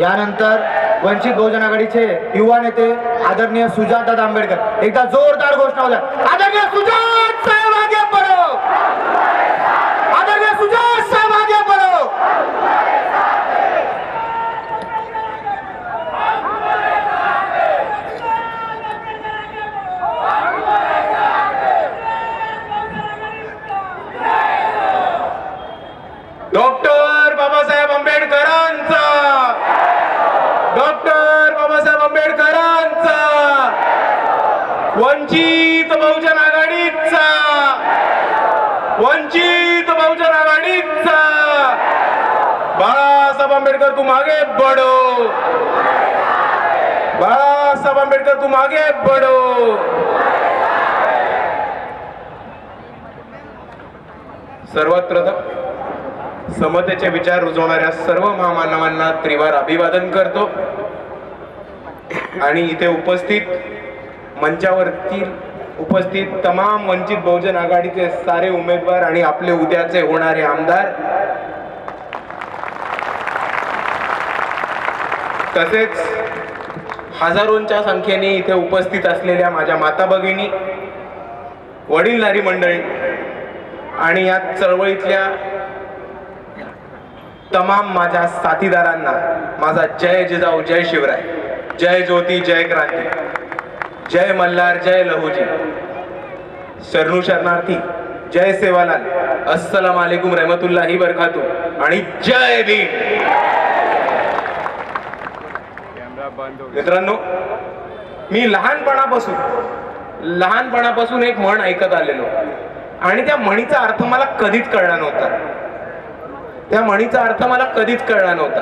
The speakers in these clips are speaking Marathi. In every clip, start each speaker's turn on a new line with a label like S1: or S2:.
S1: यानंतर वंचित बहुजन आघाडीचे युवा नेते आदरणीय सुजातदादा आंबेडकर एकदा जोरदार घोषणा होत्या. आदरणीय सुजात साहेब आगे पडो आदरणीय सुजात साहेब आगे पडो
S2: डॉक्टर बाबासाहेब आंबेडकरांचा डॉक्टर बाबासाहेब आंबेडकरांचा वंचित बहुजन आघाडीचा. वंचित बहुजन आघाडीचा. बाळासाहेब आंबेडकर तू मागे बडो बाळासाहेब आंबेडकर तू मागे बडो सर्वात प्रथम समतेचे विचार रुजवणाऱ्या सर्व महामानवांना त्रिवार अभिवादन करतो. आणि इथे उपस्थित मंचावरती उपस्थित तमाम वंचित बहुजन आघाडीचे सारे उमेदवार आणि आपले उद्याचे होणारे आमदार. तसेच हजारोंच्या संख्येने इथे उपस्थित असलेल्या माझ्या माता भगिनी वडीलधारी मंडळी आणि या चळवळीतल्या तमाम माझ्या साथीदारांना माझा जय जिजाऊ जय शिवराय. जय ज्योती जय क्रांती. जय मल्हार जय लहुजी. शरणू शरणार्थी जय सेवालाल. अस्सलाम वालेकुम रहमतुल्लाही बरकातू आणि जय भीम. मित्रांनो मी लहानपणापासून लहानपणापासून एक म्हण ऐकत आलेलो. आणि त्या म्हणीचा अर्थ मला कधीच कळला नव्हता. त्या म्हणीचा अर्थ मला कधीच कळला नव्हता.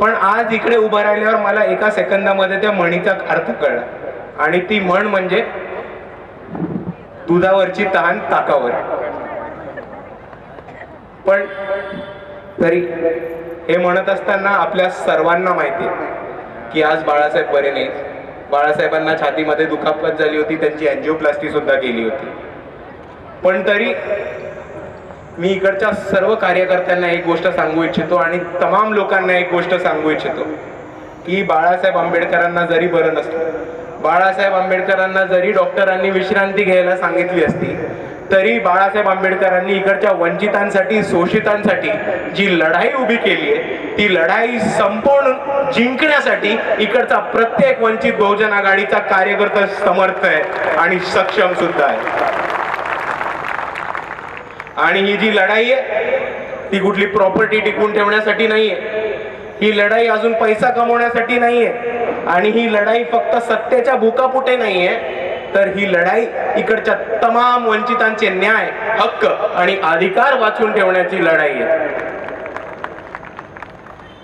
S2: पण आज इकडे उभं राहिल्यावर मला एका सेकंदामध्ये त्या म्हणीचा अर्थ कळला. आणि ती म्हण म्हणजे दुधावरची तहान ताकावर. पण तरी हे म्हणत असताना आपल्या सर्वांना माहिती आहे की आज बाळासाहेब बरे नाही बाळासाहेबांना छातीमध्ये दुखापत झाली होती त्यांची अँजिओप्लास्टी सुद्धा केली होती. पण तरी मी इकडच्या सर्व कार्यकर्त्यांना एक गोष्ट सांगू इच्छितो आणि तमाम लोकांना एक गोष्ट सांगू इच्छितो की बाळासाहेब आंबेडकरांना जरी बरं नसतं बाळासाहेब आंबेडकरांना जरी डॉक्टरांनी विश्रांती घ्यायला सांगितली असती तरी बाळासाहेब आंबेडकरांनी इकडच्या वंचितांसाठी शोषितांसाठी जी लढाई उभी केली आहे ती लढाई संपूर्ण जिंकण्यासाठी इकडचा प्रत्येक वंचित बहुजन आघाडीचा कार्यकर्ता समर्थ आहे आणि सक्षम सुद्धा आहे. आणि ही जी लढाई आहे ती कुठली प्रॉपर्टी टिकवून ठेवण्यासाठी नाहीये. ही लढाई अजून पैसा कमवण्यासाठी नाहीये. आणि ही लढाई फक्त सत्तेच्या भूकापुटे नाहीये तर ही लढाई इकडच्या तमाम वंचितांचे न्याय हक्क आणि अधिकार वाचून ठेवण्याची लढाई आहे.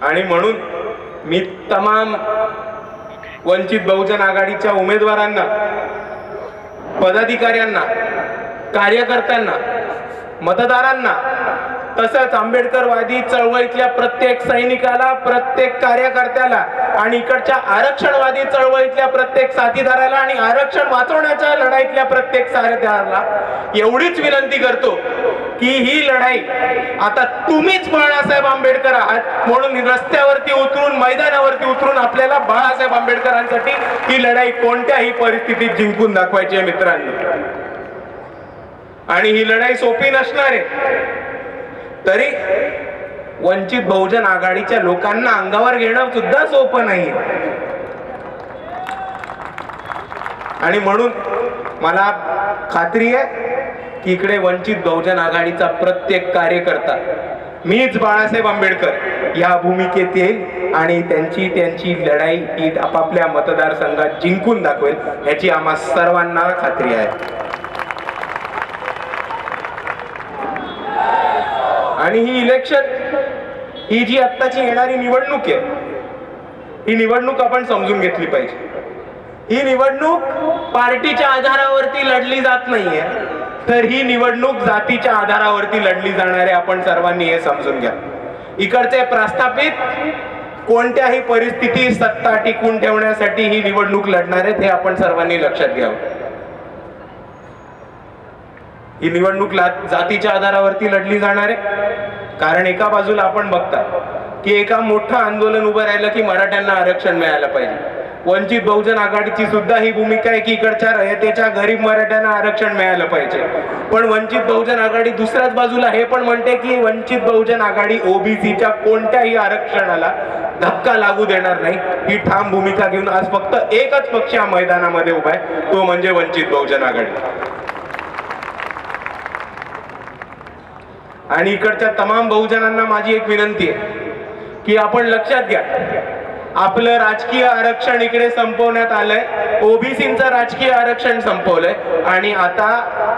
S2: आणि म्हणून मी तमाम वंचित बहुजन आघाडीच्या उमेदवारांना पदाधिकाऱ्यांना कार्यकर्त्यांना मतदारांना तसंच आंबेडकरवादी चळवळीतल्या प्रत्येक सैनिकाला प्रत्येक कार्यकर्त्याला आणि इकडच्या आरक्षणवादी चळवळीतल्या प्रत्येक साथीदाराला आणि आरक्षण वाचवण्याच्या लढाईतल्या प्रत्येक साथीदाराला एवढीच विनंती करतो की ही लढाई आता तुम्हीच बाळासाहेब आंबेडकर आहात म्हणून रस्त्यावरती उतरून मैदानावरती उतरून आपल्याला बाळासाहेब आंबेडकरांसाठी ही लढाई कोणत्याही परिस्थितीत जिंकून दाखवायची आहे मित्रांनो. आणि ही लढाई सोपी नसणार आहे. तरी वंचित बहुजन आघाडीच्या लोकांना अंगावर घेणं सुद्धा सोपं नाही आणि म्हणून मला खात्री आहे की इकडे वंचित बहुजन आघाडीचा प्रत्येक कार्यकर्ता मीच बाळासाहेब आंबेडकर या भूमिकेत येईल आणि त्यांची त्यांची लढाई ही आपापल्या मतदारसंघात जिंकून दाखवेल याची आम्हा सर्वांना खात्री आहे. आणि ही इलेक्शन ही जी आत्ताची येणारी निवडणूक आहे ही निवडणूक आपण समजून घेतली पाहिजे. ही निवडणूक पार्टीच्या आधारावरती लढली जात नाहीये तर ही निवडणूक जातीच्या आधारावरती लढली जाणार आहे आपण सर्वांनी हे समजून घ्या. इकडचे प्रस्थापित कोणत्याही परिस्थितीत सत्ता टिकून ठेवण्यासाठी ही निवडणूक लढणार आहेत हे आपण सर्वांनी लक्षात घ्यावं. ही निवडणूक जातीच्या आधारावरती लढली जाणार आहे. कारण एका बाजूला आपण बघता की एका मोठं आंदोलन उभं राहिलं की मराठ्यांना आरक्षण मिळायला पाहिजे. वंचित बहुजन आघाडीची सुद्धा ही भूमिका आहे की इकडच्या रयतेच्या गरीब मराठ्यांना आरक्षण मिळालं पाहिजे. पण वंचित बहुजन आघाडी दुसऱ्याच बाजूला हे पण म्हणते की वंचित बहुजन आघाडी ओबीसीच्या कोणत्याही आरक्षणाला धक्का लागू देणार नाही. ही ठाम भूमिका घेऊन आज फक्त एकच पक्ष या मैदानामध्ये उभा आहे. तो म्हणजे वंचित बहुजन आघाडी. आणि इकडच्या तमाम बहुजनांना माझी एक विनंती आहे की आपण लक्षात घ्या आपलं राजकीय आरक्षण इकडे संपवण्यात आलंय ओबीसीचं राजकीय आरक्षण संपवलंय आणि आता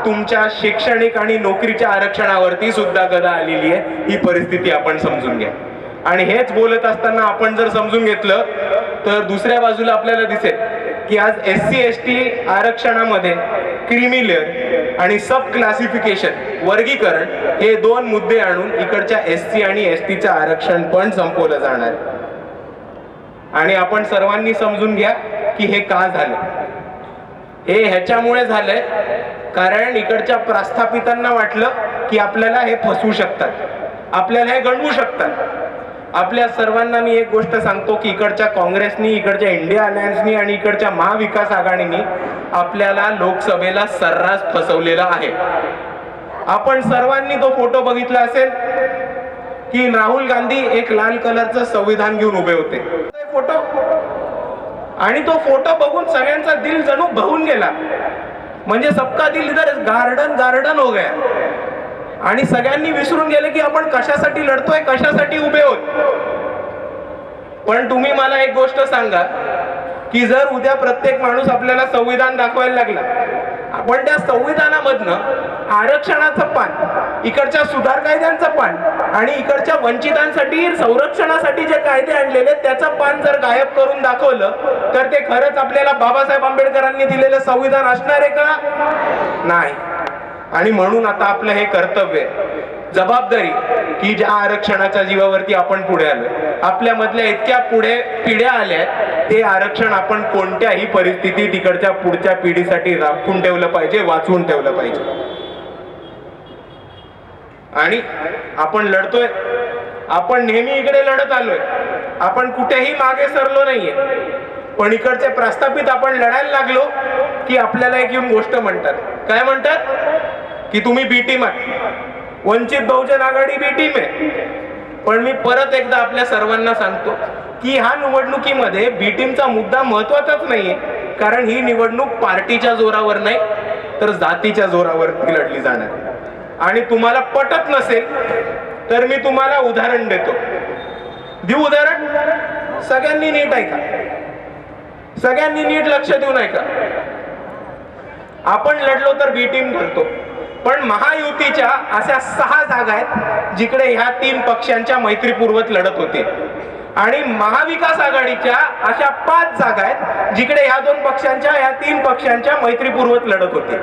S2: तुमच्या शैक्षणिक आणि नोकरीच्या आरक्षणावरती सुद्धा गदा आलेली आहे ही परिस्थिती आपण समजून घ्या. आणि हेच बोलत असताना आपण जर समजून घेतलं तर दुसऱ्या बाजूला आपल्याला दिसेल की आज एस सी एस टी आरक्षणामध्ये क्रिमिलेअर आणि सब क्लासिफिकेशन वर्गीकरण हे दोन मुद्दे आणून इकडच्या एस सी आणि एस टीचं आरक्षण पण संपवलं जाणार. आणि आपण सर्वांनी समजून घ्या की हे का झालं? हे ह्याच्यामुळे झालंय कारण इकडच्या प्रस्थापितांना वाटलं की आपल्याला हे फसवू शकतात. आपल्याला हे गणवू शकतात. आपल्या सर्वांना मी एक गोष्ट सांगतो की इकडच्या काँग्रेसनी इकडच्या इंडिया अलायन्सनी आणि इकडच्या महाविकास आघाडीनी आपल्याला लोकसभेला सर्रास फसवलेला आहे. आपण सर्वांनी तो फोटो बघितला असेल की राहुल गांधी एक लाल कलरचं संविधान घेऊन उभे होते. फोटो. आणि तो फोटो बघून सगळ्यांचा दिल जणू बहून गेला. म्हणजे सबका दिल इधर गार्डन गार्डन हो गया. आणि सगळ्यांनी विसरून गेले की आपण कशासाठी लढतोय कशासाठी उभे होत पण तुम्ही मला एक गोष्ट सांगा की जर उद्या प्रत्येक माणूस आपल्याला संविधान दाखवायला लागला आपण त्या संविधानामधनं आरक्षणाचं पान इकडच्या सुधार कायद्यांचं पान आणि इकडच्या वंचितांसाठी संरक्षणासाठी जे कायदे आणलेले त्याचं पान जर गायब करून दाखवलं तर ते खरंच आपल्याला बाबासाहेब आंबेडकरांनी दिलेलं संविधान असणार आहे का? नाही. आणि म्हणून आता आपलं हे कर्तव्य जबाबदारी की ज्या आरक्षणाच्या जीवावरती आपण पुढे आलोय. आपल्या मधल्या इतक्या पुढे पिढ्या आल्या ते आरक्षण आपण कोणत्याही परिस्थितीत तिकडच्या पुढच्या पिढीसाठी राखून ठेवलं पाहिजे वाचवून ठेवलं पाहिजे. आणि आपण लढतोय. आपण नेहमी इकडे लढत आलोय. आपण कुठेही मागे सरलो नाहीये. पण इकडचे प्रस्थापित आपण लढायला लागलो की आपल्याला एक येऊन गोष्ट म्हणतात. काय म्हणतात? की तुम्ही बी टीम आहे. वंचित बहुजन आघाडी बी टीम आहे. पण मी परत एकदा आपल्या सर्वांना सांगतो की ह्या निवडणुकीमध्ये बी टीमचा मुद्दा महत्वाचाच नाहीये. कारण ही निवडणूक पार्टीच्या जोरावर नाही तर जातीच्या जोरावरती लढली जाणार. आणि तुम्हाला पटत नसेल तर मी तुम्हाला उदाहरण देतो. देऊ उदाहरण? सगळ्यांनी नीट ऐका. सगळ्यांनी नीट लक्ष देऊन ऐका. आपण लढलो तर बी टीम ठरतो पण महायुतीच्या अशा सहा जागा आहेत जिकडे ह्या तीन पक्षांच्या मैत्रीपूर्वक लढत होते. आणि महाविकास आघाडीच्या अशा पाच जागा आहेत जिकडे ह्या दोन पक्षांच्या ह्या तीन पक्षांच्या मैत्रीपूर्वक लढत होते.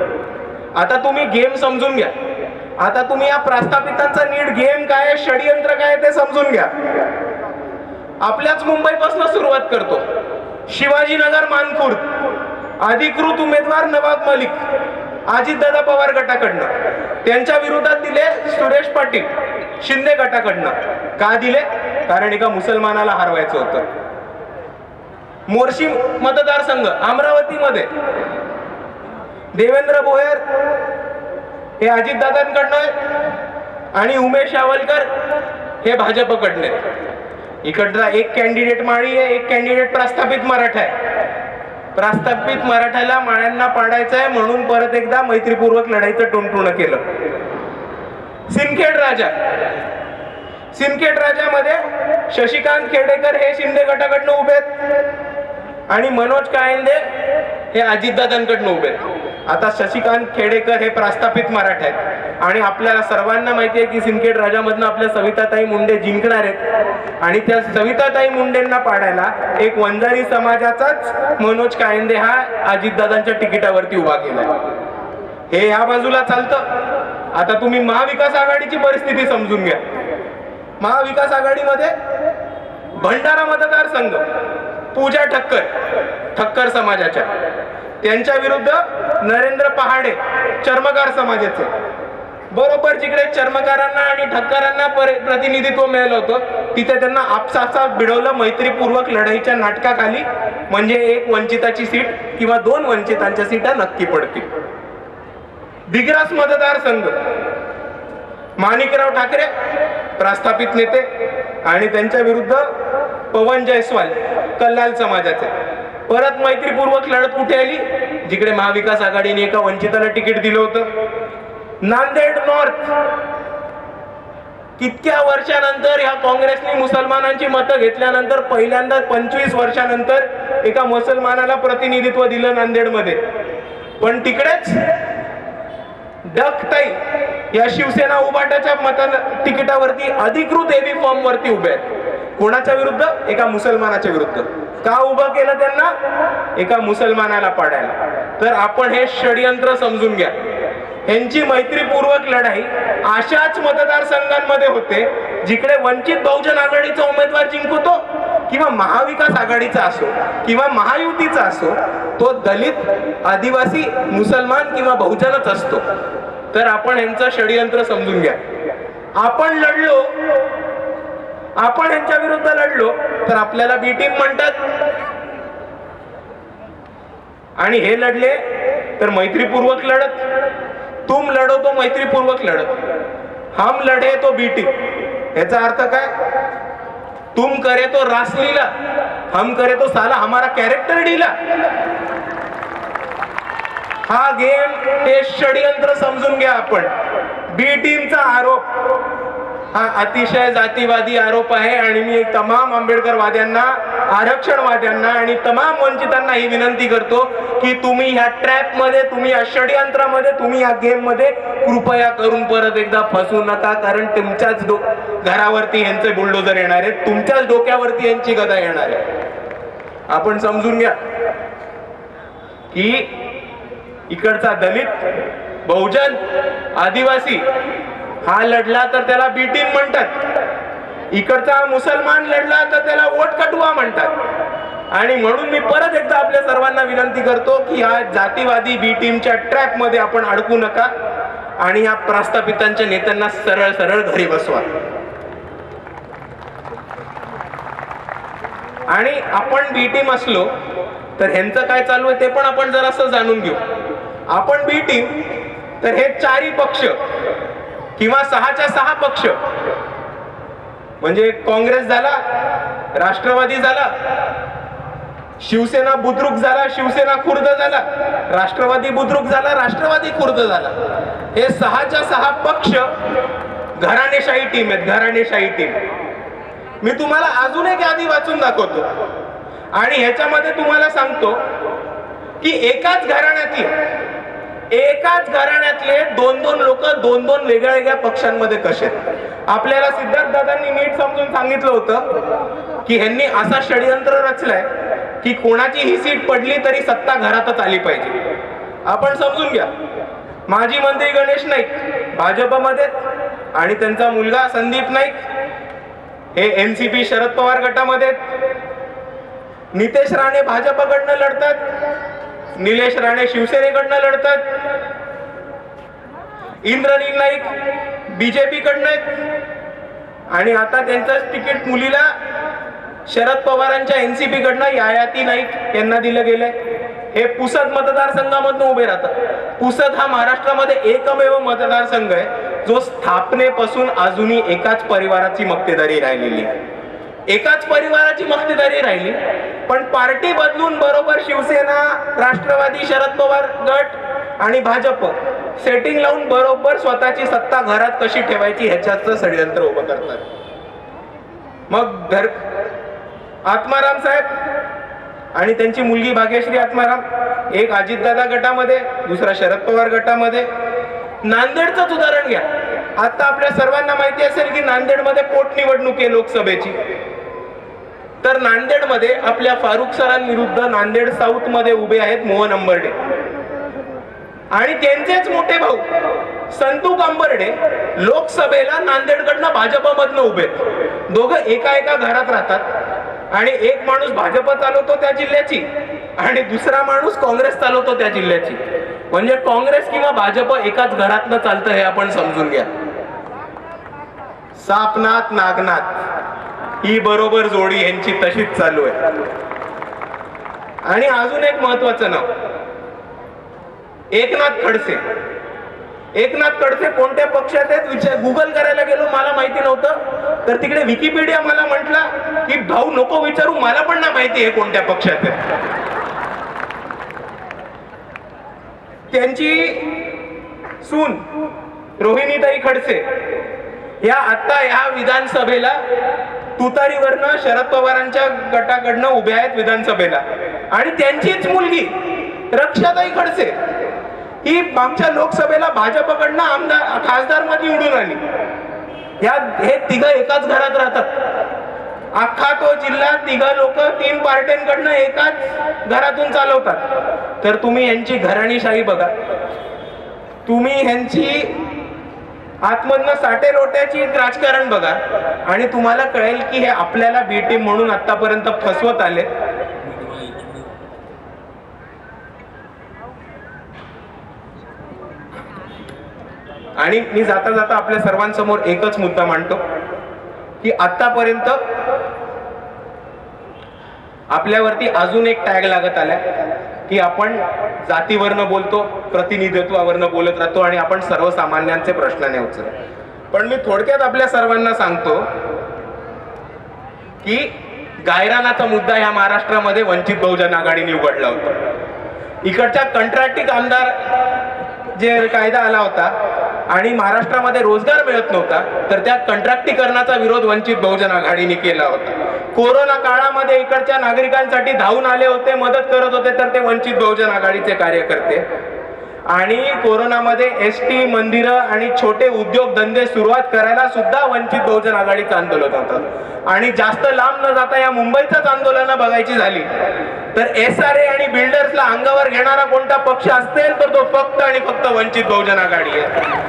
S2: आता तुम्ही गेम समजून घ्या. आता तुम्ही या प्रस्थापितांचा नीट गेम काय आहे, षडयंत्र काय आहे ते समजून घ्या. आपल्याच मुंबईपासून सुरुवात करतो. शिवाजीनगर मानखुर्द. अधिकृत उमेदवार नवाब मलिक. अजितदादा पवार गटाकडनं. त्यांच्या विरोधात दिले सुरेश पाटील शिंदे गटाकडनं. का दिले? कारण एका मुसलमानाला हरवायचं होतं. मोर्शी मतदारसंघ अमरावतीमध्ये. देवेंद्र भोयर हे अजितदादांकडनं आणि उमेश यावलकर हे भाजपकडनं आहेत इकडचा एक कॅन्डिडेट माळी आहे एक कॅन्डिडेट प्रस्थापित मराठा आहे. प्रस्थापित मराठ्याला माळ्यांना पाडायचं आहे म्हणून परत एकदा मैत्रीपूर्वक लढाईचं टोणटुणं केलं. सिंदखेड राजा. सिंदखेड राजामध्ये शशिकांत खेडेकर हे शिंदे गटाकडनं उभे आहेत. आणि मनोज कायंदे हे अजितदादांकडनं उभे आहेत. आता शशिकांत खेडेकर हे प्रस्थापित मराठा आहेत. आणि आपल्याला सर्वांना माहिती आहे की सिंदखेड राजामधनं आपल्या सविताताई मुंडे जिंकणार आहेत. आणि त्या सविताताई मुंडेंना पाडायला एक वंजारी समाजाचाच मनोज कायंदे हा अजितदादांच्या तिकिटावरती उभा केलाय हे या बाजूला चालतं. आता तुम्ही महाविकास आघाडीची परिस्थिती समजून घ्या. महाविकास आघाडीमध्ये भंडारा मतदारसंघ. पूजा ठक्कर ठक्कर समाजाच्या. त्यांच्या विरुद्ध नरेंद्र पहाडे चर्मकार समाजाचे. बरोबर जिकडे चर्मकारांना आणि ठक्करांना प्रतिनिधित्व मिळालं होतं तिथे त्यांना आपसाचा भिडवलं मैत्रीपूर्वक लढाईच्या नाटकाखाली म्हणजे एक वंचिताची सीट किंवा दोन वंचितांच्या सीटा नक्की पडतील. दिग्रास मतदारसंघ माणिकराव ठाकरे प्रस्थापित नेते आणि त्यांच्या विरुद्ध पवन जयस्वाल. कल्लाल समाजाचे. परत मैत्रीपूर्वक लढत कुठे आली? जिकडे महाविकास आघाडीने एका वंचिताला तिकीट दिलं होतं. नांदेड नॉर्थ कितक्या वर्षानंतर ह्या काँग्रेसने मुसलमानांची मतं घेतल्यानंतर पहिल्यांदा पंचवीस वर्षानंतर एका मुसलमानाला प्रतिनिधित्व दिलं नांदेडमध्ये. पण तिकडेच डकताई या शिवसेना उबाटाच्या मतान तिकिटावरती अधिकृत एबी फॉर्म वरती उभे आहेत. कोणाच्या विरुद्ध? एका मुसलमानाच्या विरुद्ध. का उभं केलं त्यांना? एका मुसलमानाला पाडायला. तर आपण हे षडयंत्र समजून घ्या. यांची मैत्रीपूर्वक लढाई अशाच मतदारसंघांमध्ये होते जिकडे वंचित बहुजन आघाडीचा उमेदवार जिंकतो किंवा महाविकास आघाडीचा असो किंवा महायुतीचा असो तो दलित आदिवासी मुसलमान किंवा बहुजनच असतो. तर आपण यांचं षडयंत्र समजून घ्या. आपण लढलो आपण यांच्या विरुद्ध लढलो तर आपल्याला बी टीम म्हणतात. आणि हे लढले तर मैत्रीपूर्वक लढत. तुम लढो तो मैत्रीपूर्वक लढत. हम लढे तो बी टीम याचा अर्थ काय? तुम करे तो रासलीला हम करे तो साला हमारा कॅरेक्टर डीला. हा गेम हे षडयंत्र समजून घ्या आपण. बी टीमचा आरोप. हा अतिशय जातीवादी आरोप आहे आणि मी तमाम आंबेडकरवाद्यांना आरक्षणवाद्यांना आणि तमाम वंचितांना ही विनंती करतो की तुम्ही ह्या ट्रॅपमध्ये तुम्ही या षडयंत्रामध्ये तुम्ही या गेममध्ये कृपया करून परत एकदा फसू नका कारण तुमच्याच डो घरावरती यांचे बुलडोजर येणार आहेत. तुमच्याच डोक्यावरती यांची गदा येणार आहे. आपण समजून घ्या की इकडचा दलित बहुजन आदिवासी हा लढला तर त्याला बी टीम म्हणतात. इकडचा मुसलमान लढला तर त्याला वोट कटुआ म्हणतात. आणि म्हणून मी परत एकदा आपल्या सर्वांना विनंती करतो की ह्या जातीवादी बी टीमच्या ट्रॅपमध्ये आपण अडकू नका आणि ह्या प्रस्थापितांच्या नेत्यांना सरळ सरळ घरी बसवा. आणि आपण बी टीम असलो तर ह्यांचं काय चालू आहे ते पण आपण जरासं जाणून घेऊ. आपण बी टीम तर हे चारी पक्ष किंवा सहाच्या सहा पक्ष. म्हणजे काँग्रेस झाला राष्ट्रवादी झाला शिवसेना बुद्रुक झाला शिवसेना खुर्द झाला राष्ट्रवादी बुद्रुक झाला राष्ट्रवादी खुर्द झाला. हे सहाच्या सहा पक्ष घराणेशाही टीम आहेत घराणेशाही टीम मी तुम्हाला अजून एक यादी वाचून दाखवतो. आणि ह्याच्यामध्ये तुम्हाला सांगतो की एकाच घराण्यातले एकाच घराण्यातले दोन दोन लोक दोन दोन वेगळ्या वेगळ्या पक्षांमध्ये कसे आहेत? आपल्याला सिद्धार्थ दादांनी नीट समजून सांगितलं होतं की ह्यांनी असा षडयंत्र रचलाय की कोणाची ही सीट पडली तरी सत्ता घरातच आली पाहिजे. आपण समजून घ्या. माजी मंत्री गणेश नाईक भाजपमध्ये आणि त्यांचा मुलगा संदीप नाईक हे एनसीपी शरद पवार गटामध्ये आहेत. नितेश राणे भाजपकडनं लढतात निलेश राणे शिवसेनेकडनं लढतात. इंद्रनील नाईक बीजेपी कडनं आणि आता त्यांचं तिकीट मुलीला शरद पवारांच्या एनसीपी कडनं यायाती नाईक यांना दिलं गेलंय. हे पुसद मतदारसंघामधून उभे राहतात. पुसद हा महाराष्ट्रामध्ये एकमेव मतदारसंघ आहे. जो स्थापनेपासून अजूनही एकाच परिवाराची मक्तेदारी राहिलेली आहे. एकाच परिवाराची मक्तेदारी राहिली. पण पार्टी बदलून बरोबर शिवसेना राष्ट्रवादी शरद पवार गट आणि भाजप सेटिंग लावून बरोबर स्वतःची सत्ता घरात कशी ठेवायची ह्याच्याच षडयंत्र उभं करतात. मग घर आत्माराम साहेब आणि त्यांची मुलगी भाग्यश्री आत्माराम एक अजितदादा गटामध्ये दुसरा शरद पवार गटामध्ये. नांदेडचंच उदाहरण घ्या. आता आपल्या सर्वांना माहिती असेल की नांदेडमध्ये पोटनिवडणूक आहे लोकसभेची. तर नांदेडमध्ये आपल्या फारुख सरांविरुद्ध नांदेड साऊथमध्ये उभे आहेत मोहन अंबर्डे. आणि त्यांचेच मोठे भाऊ संतू कांबर्डे लोकसभेला नांदेडकडनं भाजपमधनं उभे आहेत. दोघं एका एका घरात राहतात. आणि एक माणूस भाजप चालवतो त्या जिल्ह्याची आणि दुसरा माणूस काँग्रेस चालवतो त्या जिल्ह्याची. म्हणजे काँग्रेस किंवा भाजप एकाच घरातनं चालतं हे आपण समजून घ्या. सापनाथ नागनाथ. ही बरोबर जोडी यांची तशीच चालू आहे. आणि अजून एक महत्वाचं नाव. एकनाथ खडसे. एकनाथ खडसे कोणत्या पक्षात आहेत? विचार गुगल करायला गेलो मला माहिती नव्हतं. तर तिकडे विकिपीडिया मला म्हटला की भाऊ नको विचारू मला पण ना माहिती आहे कोणत्या पक्षात आहे त्यांची सून रोहिणीताई खडसे या आता या विधानसभेला तुतारीवरनं शरद पवारांच्या गटाकडनं उभे आहेत विधानसभेला. आणि त्यांचीच मुलगी रक्षाताई खडसे ही आमच्या लोकसभेला भाजपकडनं आमदार खासदारमध्ये निवडून आली. या हे तिघं एकाच घरात राहतात. अख्खा तो जिल्हा तिघं लोक तीन पार्ट्यांकडनं एकाच घरातून चालवतात. तर तुम्ही यांची घराणीशाही बघा. तुम्ही ह्यांची आतमधनं साठे लोट्याची राजकारण बघा. आणि तुम्हाला कळेल की हे आपल्याला बी टीम म्हणून आतापर्यंत फसवत आले. आणि मी जाता जाता आपल्या सर्वांसमोर एकच मुद्दा मांडतो की आतापर्यंत आपल्यावरती अजून एक टॅग लागत आलाय. की आपण जातीवरनं बोलतो प्रतिनिधित्वावरनं बोलत राहतो आणि आपण सर्वसामान्यांचे प्रश्न नाही उचलत. पण मी थोडक्यात आपल्या सर्वांना सांगतो की गायरानाचा मुद्दा ह्या महाराष्ट्रामध्ये वंचित बहुजन आघाडीने उघडला होता. इकडच्या कंत्राटी आमदार जे कायदा आला होता आणि महाराष्ट्रामध्ये रोजगार मिळत नव्हता तर त्या कंत्राटीकरणाचा विरोध वंचित बहुजन आघाडीने केला होता. कोरोना काळामध्ये इकडच्या नागरिकांसाठी धावून आले होते मदत करत होते तर ते वंचित बहुजन आघाडीचे कार्यकर्ते. आणि कोरोनामध्ये एस टी मंदिरं आणि छोटे उद्योग धंदे सुरुवात करायला सुद्धा वंचित बहुजन आघाडीचं आंदोलन होतं. आणि जास्त लांब न जाता या मुंबईचंच आंदोलन बघायची झाली. तर एस आर ए आणि बिल्डर्सला अंगावर घेणारा कोणता पक्ष असेल तर तो फक्त आणि फक्त वंचित बहुजन आघाडी आहे.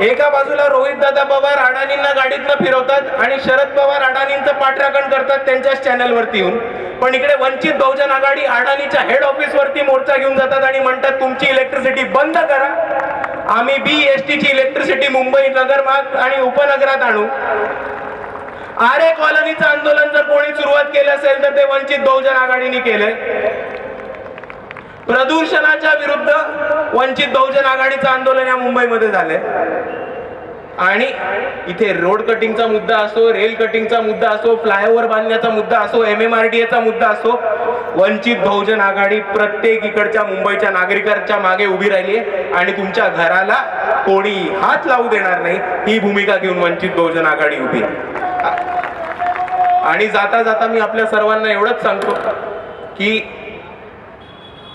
S2: एका बाजूला रोहित दादा पवार अडाणींना गाडीतनं फिरवतात आणि शरद पवार अडाणींचं पाठराखण करतात त्यांच्याच चॅनलवरती येऊन. पण इकडे वंचित बहुजन आघाडी अडाणीच्या हेड ऑफिसवरती मोर्चा घेऊन जातात आणि म्हणतात तुमची इलेक्ट्रिसिटी बंद करा. आम्ही बी एस ची इलेक्ट्रिसिटी मुंबई नगरमार्ग आणि उपनगरात आणू. आरे कॉलनीचं आंदोलन जर कोणी सुरुवात केलं असेल तर ते वंचित बहुजन आघाडीने केलंय. प्रदूषणाच्या विरुद्ध वंचित बहुजन आघाडीचं आंदोलन या मुंबईमध्ये झालंय. आणि इथे रोड कटिंगचा मुद्दा असो रेल कटिंगचा मुद्दा असो फ्लायओव्हर बांधण्याचा मुद्दा असो एम एम आर डी एचा मुद्दा असो वंचित बहुजन आघाडी प्रत्येक इकडच्या मुंबईच्या नागरिकांच्या मागे उभी राहिली आहे आणि तुमच्या घराला कोणी हात लावू देणार नाही ही भूमिका घेऊन वंचित बहुजन आघाडी उभी आहे. आणि जाता जाता मी आपल्या सर्वांना एवढंच सांगतो की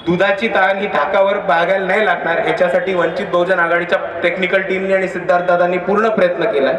S2: दुधाची ताण ही थाकावर बागायला नाही लागणार. ह्याच्यासाठी वंचित बहुजन आघाडीच्या टेक्निकल टीमने आणि सिद्धार्थ दादांनी पूर्ण प्रयत्न केला